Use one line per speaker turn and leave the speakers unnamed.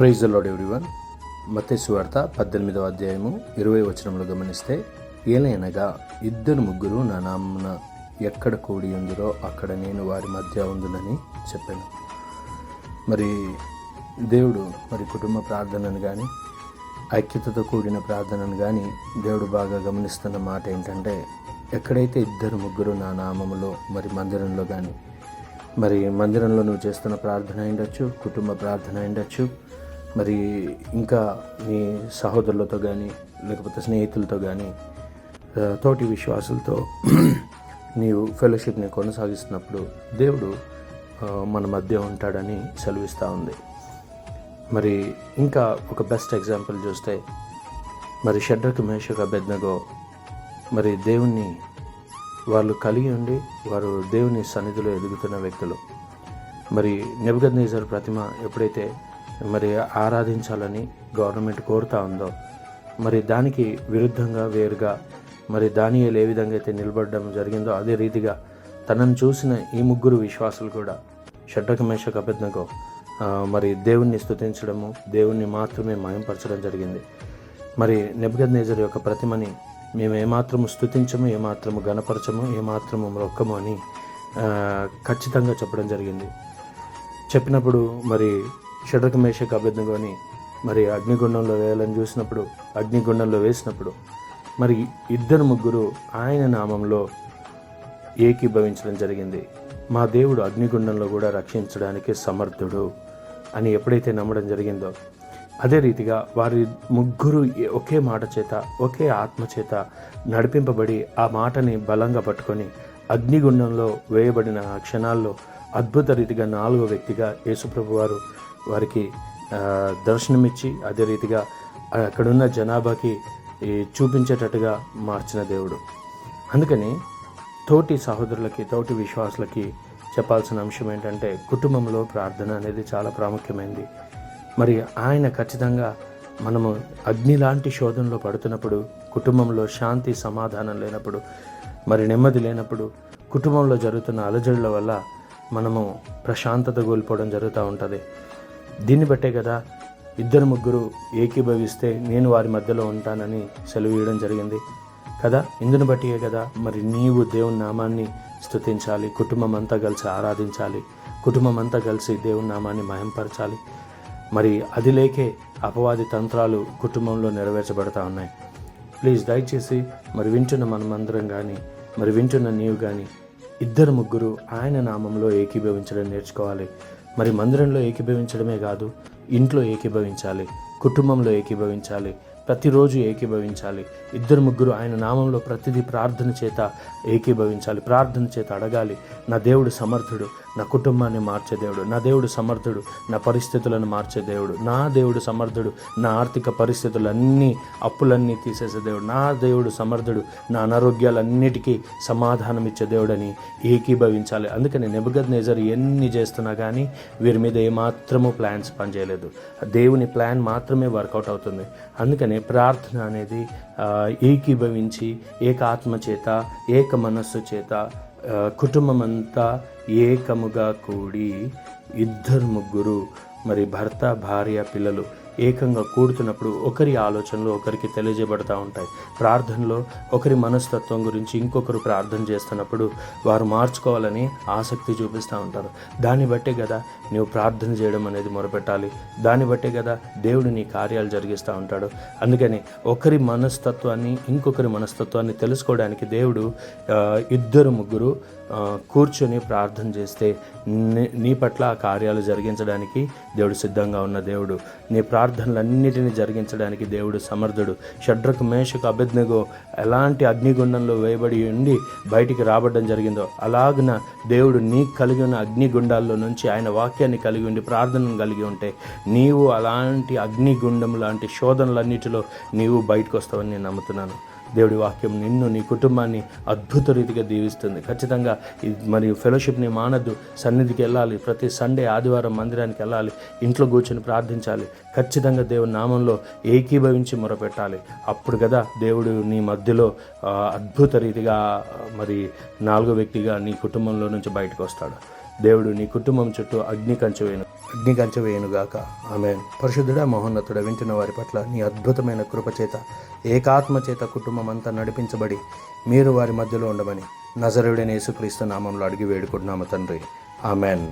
Praise lord everyone మత్తయి వార్త పద్దెనిమిదవ అధ్యాయము ఇరవై వచనంలో గమనిస్తే ఏలైనగా ఇద్దరు ముగ్గురు నా నామమున ఎక్కడ కూడి ఉందిరో అక్కడ నేను వారి మధ్య ఉందునని చెప్పాను. మరి దేవుడు మరి కుటుంబ ప్రార్థనను కానీ ఐక్యతతో కూడిన ప్రార్థనను కానీ దేవుడు బాగా గమనిస్తున్న మాట ఏంటంటే ఎక్కడైతే ఇద్దరు ముగ్గురు నా నామములో మరి మందిరంలో కానీ మరి మందిరంలో నువ్వు చేస్తున్న ప్రార్థన అయిండొచ్చు కుటుంబ ప్రార్థన అయిండొచ్చు మరి ఇంకా నీ సహోదరులతో కానీ లేకపోతే స్నేహితులతో కానీ తోటి విశ్వాసులతో నీవు ఫెలోషిప్ని కొనసాగిస్తున్నప్పుడు దేవుడు మన మధ్య ఉంటాడని సెలవిస్తూ ఉంది. మరి ఇంకా ఒక బెస్ట్ ఎగ్జాంపుల్ చూస్తే మరి షడ్రకు మేషక బెద్నగో మరి దేవుణ్ణి వాళ్ళు కలిగి ఉండి వారు దేవుని సన్నిధిలో ఎదుగుతున్న వ్యక్తులు. మరి నెబుగద్నేజర్ ప్రతిమ ఎప్పుడైతే మరి ఆరాధించాలని గవర్నమెంట్ కోరుతా ఉందో మరి దానికి విరుద్ధంగా వేరుగా మరి దానియలు ఏ విధంగా అయితే నిలబడడం జరిగిందో అదే రీతిగా తనను చూసిన ఈ ముగ్గురు విశ్వాసులు కూడా షడ్డకమేష కపెద్దకు మరి దేవుణ్ణి స్థుతించడము దేవుణ్ణి మాత్రమే మాయంపరచడం జరిగింది. మరి నెబుగద్నేజర్ యొక్క ప్రతిమని మేము ఏమాత్రము స్తుతించము ఏమాత్రము గణపరచము ఏమాత్రము మొక్కము అని ఖచ్చితంగా చెప్పడం జరిగింది. చెప్పినప్పుడు మరి షడ్రక మేషక అభ్యర్థనని మరి అగ్నిగుండంలో వేయాలని చూసినప్పుడు అగ్నిగుండంలో వేసినప్పుడు మరి ఇద్దరు ముగ్గురు ఆయన నామంలో ఏకీభవించడం జరిగింది. మా దేవుడు అగ్నిగుండంలో కూడా రక్షించడానికి సమర్థుడు అని ఎప్పుడైతే నమ్మడం జరిగిందో అదే రీతిగా వారి ముగ్గురు ఒకే మాట చేత ఒకే ఆత్మ చేత నడిపింపబడి ఆ మాటని బలంగా పట్టుకొని అగ్నిగుండంలో వేయబడిన ఆ క్షణాల్లో అద్భుత రీతిగా నాలుగో వ్యక్తిగా యేసుప్రభు వారు వారికి దర్శనమిచ్చి అదే రీతిగా అక్కడున్న జనాభాకి ఈ చూపించేటట్టుగా మార్చిన దేవుడు. అందుకని తోటి సహోదరులకి తోటి విశ్వాసులకి చెప్పాల్సిన అంశం ఏంటంటే కుటుంబంలో ప్రార్థన అనేది చాలా ప్రాముఖ్యమైనది మరి ఆయన ఖచ్చితంగా మనము అగ్ని లాంటి శోధనలో పడుతున్నప్పుడు కుటుంబంలో శాంతి సమాధానం లేనప్పుడు మరి నెమ్మది లేనప్పుడు కుటుంబంలో జరుగుతున్న అలజడుల వల్ల మనము ప్రశాంతత కోల్పోవడం జరుగుతూ ఉంటుంది. దీన్ని బట్టే కదా ఇద్దరు ముగ్గురు ఏకీభవిస్తే నేను వారి మధ్యలో ఉంటానని సెలవు ఇవ్వడం జరిగింది. కదా? ఇందుని బట్టియే కదా మరి నీవు దేవుని నామాన్ని స్థుతించాలి కుటుంబం అంతా కలిసి ఆరాధించాలి కుటుంబం అంతా కలిసి దేవుని నామాన్ని మాయంపరచాలి మరి అది లేకే అపవాది తంత్రాలు కుటుంబంలో నెరవేర్చబడతా ఉన్నాయి. ప్లీజ్ దయచేసి మరి వింటున్న మనమందరం కానీ మరి వింటున్న నీవు కానీ ఇద్దరు ముగ్గురు ఆయన నామంలో ఏకీభవించడం నేర్చుకోవాలి. మరి మందిరంలో ఏకీభవించడమే కాదు ఇంట్లో ఏకీభవించాలి కుటుంబంలో ఏకీభవించాలి ప్రతిరోజు ఏకీభవించాలి. ఇద్దరు ముగ్గురు ఆయన నామంలో ప్రతిదీ ప్రార్థన చేత ఏకీభవించాలి ప్రార్థన చేత అడగాలి. నా దేవుడు సమర్థుడు నా కుటుంబాన్ని మార్చే దేవుడు నా దేవుడు సమర్థుడు నా పరిస్థితులను మార్చే దేవుడు నా దేవుడు సమర్థుడు నా ఆర్థిక పరిస్థితులన్నీ అప్పులన్నీ తీసేసే దేవుడు నా దేవుడు సమర్థుడు నా అనారోగ్యాలన్నిటికీ సమాధానం ఇచ్చే దేవుడని ఏకీభవించాలి. అందుకని నెబద్ నేజర్ ఎన్ని చేస్తున్నా కానీ వీరి మీద ఏమాత్రము ప్లాన్స్ పనిచేయలేదు. దేవుని ప్లాన్ మాత్రమే వర్కౌట్ అవుతుంది. అందుకని ప్రార్థన అనేది ఏకీభవించి ఏక ఆత్మ చేత ఏక మనస్సు చేత కుటుంబమంతా కుటుంబం అంతా ఏకముగా కూడి ఇద్దరు ముగ్గురు మరి భర్త భార్య పిల్లలు ఏకంగా కూడుతున్నప్పుడు ఒకరి ఆలోచనలు ఒకరికి తెలియజేయబడతా ఉంటాయి. ప్రార్థనలో ఒకరి మనస్తత్వం గురించి ఇంకొకరు ప్రార్థన చేస్తున్నప్పుడు వారు మార్చుకోవాలని ఆసక్తి చూపిస్తూ ఉంటారు. దాన్ని బట్టే కదా నువ్వు ప్రార్థన చేయడం అనేది మొరపెట్టాలి. దాన్ని బట్టే కదా దేవుడు నీ కార్యాలు జరిగిస్తూ ఉంటాడు. అందుకని ఒకరి మనస్తత్వాన్ని ఇంకొకరి మనస్తత్వాన్ని తెలుసుకోవడానికి దేవుడు ఇద్దరు ముగ్గురు కూర్చొని ప్రార్థన చేస్తే నీ- నీ పట్ల ఆ కార్యాలు జరిగించడానికి దేవుడు సిద్ధంగా ఉన్న దేవుడు. నీ ప్రార్థన ప్రార్థనలన్నిటిని జరిగించడానికి దేవుడు సమర్థుడు. షడ్రకు మేషకు అభిజ్ఞగో ఎలాంటి అగ్నిగుండంలో వేయబడి ఉండి బయటికి రాబడడం జరిగిందో అలాగున దేవుడు నీకు కలిగి ఉన్న అగ్నిగుండాల్లో నుంచి ఆయన వాక్యాన్ని కలిగి ఉండి ప్రార్థనను కలిగి ఉంటే నీవు అలాంటి అగ్నిగుండం లాంటి శోధనలన్నిటిలో నీవు బయటకు వస్తావని నేను నమ్ముతున్నాను. దేవుడి వాక్యం నిన్ను నీ కుటుంబాన్ని అద్భుత రీతిగా దీవిస్తుంది. ఖచ్చితంగా మరియు ఫెలోషిప్ని మానద్దు. సన్నిధికి వెళ్ళాలి. ప్రతి సండే ఆదివారం మందిరానికి వెళ్ళాలి. ఇంట్లో కూర్చొని ప్రార్థించాలి. ఖచ్చితంగా దేవుని నామంలో ఏకీభవించి మొరపెట్టాలి. అప్పుడు కదా దేవుడు నీ మధ్యలో అద్భుత రీతిగా మరి నాలుగో వ్యక్తిగా నీ కుటుంబంలో నుంచి బయటకు వస్తాడు. దేవుడు నీ కుటుంబం చుట్టూ అగ్ని కంచె అగ్ని కంచవేయనుగాక ఆమె పరిశుద్ధుడా మహోన్నతుడ వింటున్న వారి పట్ల నీ అద్భుతమైన కృపచేత ఏకాత్మ చేత కుటుంబం అంతా నడిపించబడి మీరు వారి మధ్యలో ఉండమని నజరుడైన యేసుక్రీస్తు నామంలో అడిగి వేడుకుంటున్నాము తండ్రి. ఆమెన్.